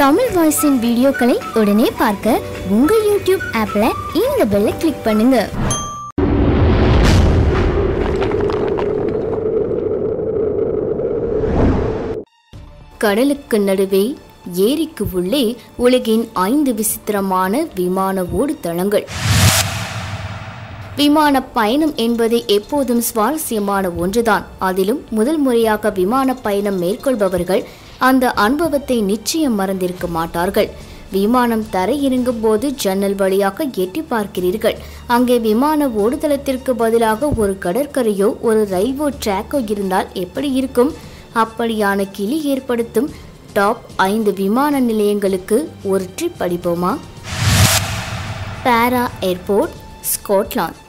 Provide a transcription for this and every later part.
தமிழ் வாய்ஸின் வீடியோக்களை உடனே பார்க்க உங்கள் யூடியூப் ஆப்பில் இந்த பெல்லை கிளிக் பண்ணுங்க. கடலுக்கு நடுவே ஏரிக்கு உள்ளே உலகின் ஐந்து விசித்திரமான விமான ஓடுதளங்கள். விமான பயணம் என்பது எப்போதும் சுவாரஸ்யமான ஒன்றுதான். அதிலும் முதல் முறையாக விமான பயணம் மேற்கொள்பவர்கள் அந்த அனுபவத்தை நிச்சயம் மறந்திருக்க மாட்டார்கள். விமானம் தரையிறங்கும் போது ஜன்னல் வழியாக எட்டி பார்க்கிறீர்கள். அங்கே விமான ஓடுதளத்திற்கு பதிலாக ஒரு கடற்கரையோ ஒரு ரயில்வே ட்ராக்கோ இருந்தால் எப்படி இருக்கும்? அப்படியான கிளி ஏற்படுத்தும் டாப் ஐந்து விமான நிலையங்களுக்கு ஒரு ட்ரிப் அடிப்போமா? பேரா ஏர்போர்ட் ஸ்காட்லாந்து.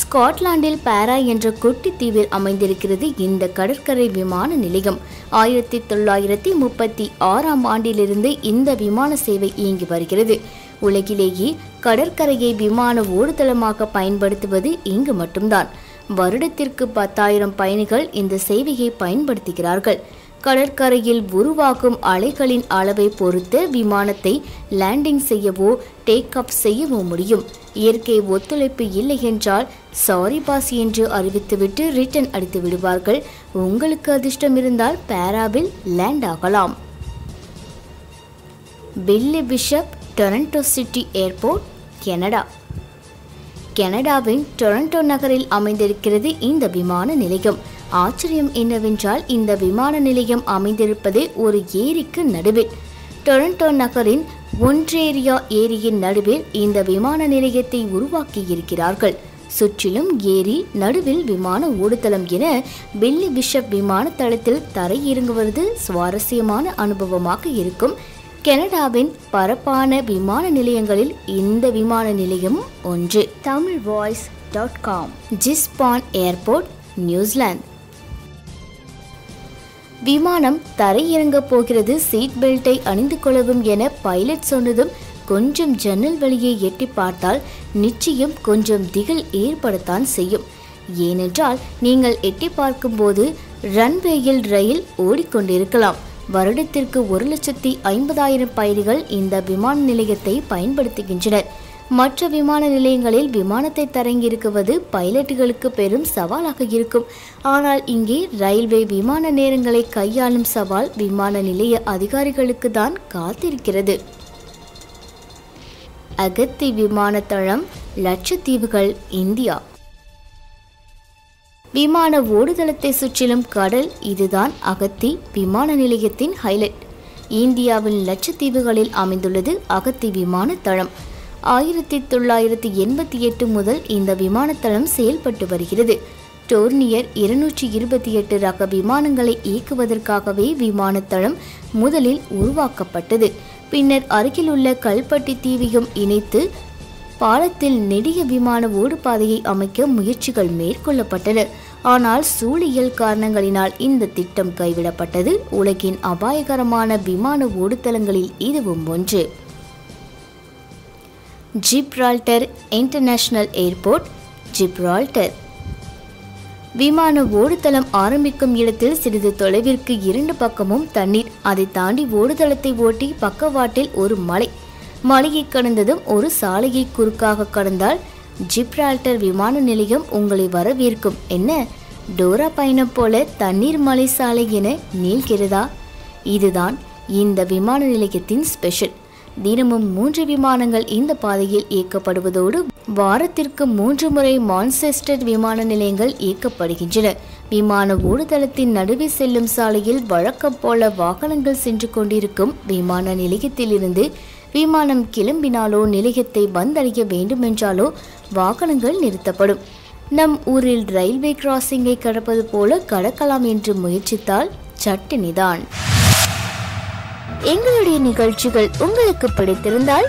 ஸ்காட்லாந்தில் பாரா என்ற குட்டி தீவில் அமைந்திருக்கிறது இந்த கடற்கரை விமான நிலையம். ஆயிரத்தி தொள்ளாயிரத்தி முப்பத்தி ஆறாம் ஆண்டிலிருந்து இந்த விமான சேவை இயங்கி வருகிறது. உலகிலேயே கடற்கரையை விமான ஓடுதளமாக பயன்படுத்துவது இங்கு மட்டும்தான். வருடத்திற்கு பத்தாயிரம் பயணிகள் இந்த சேவையை பயன்படுத்துகிறார்கள். கடற்கரையில் உருவாகும் அலைகளின் அளவை பொறுத்து விமானத்தை லேண்டிங் செய்யவோ டேக் அப் செய்யவோ முடியும். இயற்கை ஒத்துழைப்பு இல்லை என்றால் சாரி பாஸ் என்று அறிவித்துவிட்டு ரிட்டர்ன் அடித்து விடுவார்கள். உங்களுக்கு அதிர்ஷ்டம் இருந்தால் பேராவில் லேண்ட் ஆகலாம். Billy Bishop Toronto city airport Canada. கனடாவின் டொரண்டோ நகரில் அமைந்திருக்கிறது இந்த விமான நிலையம். ஆச்சரியம் என்னவென்றால் இந்த விமான நிலையம் அமைந்திருப்பது ஒரு ஏரிக்கு நடுவில். டொரண்டோ நகரின் ஒன்றேரியா ஏரியின் நடுவில் இந்த விமான நிலையத்தை உருவாக்கியிருக்கிறார்கள். சுற்றிலும் ஏரி நடுவில் விமான ஓடுதளம் என பில்லி பிஷப் விமான தளத்தில் தரையிறங்குவது சுவாரஸ்யமான அனுபவமாக இருக்கும். கனடாவின் பரப்பான விமான நிலையங்களில் இந்த விமான நிலையம் ஒன்று. Tamil voice dot com. Gisborne airport New Zealand. விமானம் தரையிறங்கப் போகிறது சீட் பெல்ட்டை அணிந்து கொள்ளவும் என பைலட் சொன்னதும் கொஞ்சம் ஜன்னல் வழியை எட்டி பார்த்தால் நிச்சயம் கொஞ்சம் திகில் ஏற்படத்தான் செய்யும். ஏனென்றால் நீங்கள் எட்டி பார்க்கும்போது ரன்வேயில் ரயில் ஓடிக்கொண்டிருக்கலாம். வருடத்திற்கு ஒரு லட்சத்தி ஐம்பதாயிரம் பயணிகள் இந்த விமான நிலையத்தை பயன்படுத்துகின்றனர். மற்ற விமான நிலையங்களில் விமானத்தை தரங்கியிருக்குவது பைலட்டுகளுக்கு பெரும் சவாலாக இருக்கும். ஆனால் இங்கே ரயில்வே விமான நேரங்களை கையாளும் சவால் விமான நிலைய அதிகாரிகளுக்கு தான் காத்திருக்கிறது. அகத்தி விமானத்தளம் லட்சத்தீவுகள் இந்தியா. விமான ஓடுதளத்தை சுற்றிலும் கடல் இதுதான் அகத்தி விமான நிலையத்தின் ஹைலைட் இந்தியாவின் லட்சத்தீவுகளில் அமைந்துள்ளது அகத்தி விமான தளம். ஆயிரத்தி தொள்ளாயிரத்தி எண்பத்தி எட்டு முதல் இந்த விமானத்தளம் செயல்பட்டு வருகிறது. டோர்னியர் இருநூற்றி இருபத்தி எட்டு ரக விமானங்களை இயக்குவதற்காகவே விமானத்தளம் முதலில் உருவாக்கப்பட்டது. பின்னர் அருகிலுள்ள கல்பட்டி தீவையும் இணைத்து பாலத்தில் நெடிய விமான ஓடுபாதையை அமைக்க முயற்சிகள் மேற்கொள்ளப்பட்டன. ஆனால் சூழியல் காரணங்களினால் இந்த திட்டம் கைவிடப்பட்டது. உலகின் அபாயகரமான விமான ஓடுதளங்களில் இதுவும் ஒன்று. Gibraltar international airport Gibraltar. விமான ஓடுதளம் ஆரம்பிக்கும் இடத்தில் சிறிது தொலைவிற்கு இரண்டு பக்கமும் தண்ணீர். அதை தாண்டி ஓடுதளத்தை ஓட்டி பக்கவாட்டில் ஒரு மலை. மலையை கடந்ததும் ஒரு சாலையை குறுக்காக கடந்தால் ஜிப்ரால்டர் விமான நிலையம் உங்களை வரவேற்கும். என்ன? டோரா பயணம் போல தண்ணீர் மலை சாலை என நீள்கிறதா? இதுதான் இந்த விமான நிலையத்தின் ஸ்பெஷல். தினமும் மூன்று விமானங்கள் இந்த பாதையில் இயக்கப்படுவதோடு வாரத்திற்கு மூன்று முறை மான்செஸ்டர் விமான நிலையங்கள் இயக்கப்படுகின்றன. விமான ஓடுதளத்தின் நடுவே செல்லும் சாலையில் வழக்கம் போல வாகனங்கள் சென்று கொண்டிருக்கும் விமான நிலையத்திலிருந்து விமானம் கிளம்பினாலோ நிலையத்தை வந்தடைய வேண்டுமென்றாலோ வாகனங்கள் நிறுத்தப்படும். நம் ஊரில் ரயில்வே கிராசிங்கை கடப்பது போல கடக்கலாம் என்று முயற்சித்தால் சட்டினிதான். எங்களுடைய நிகழ்ச்சிகள் உங்களுக்கு பிடித்திருந்தால்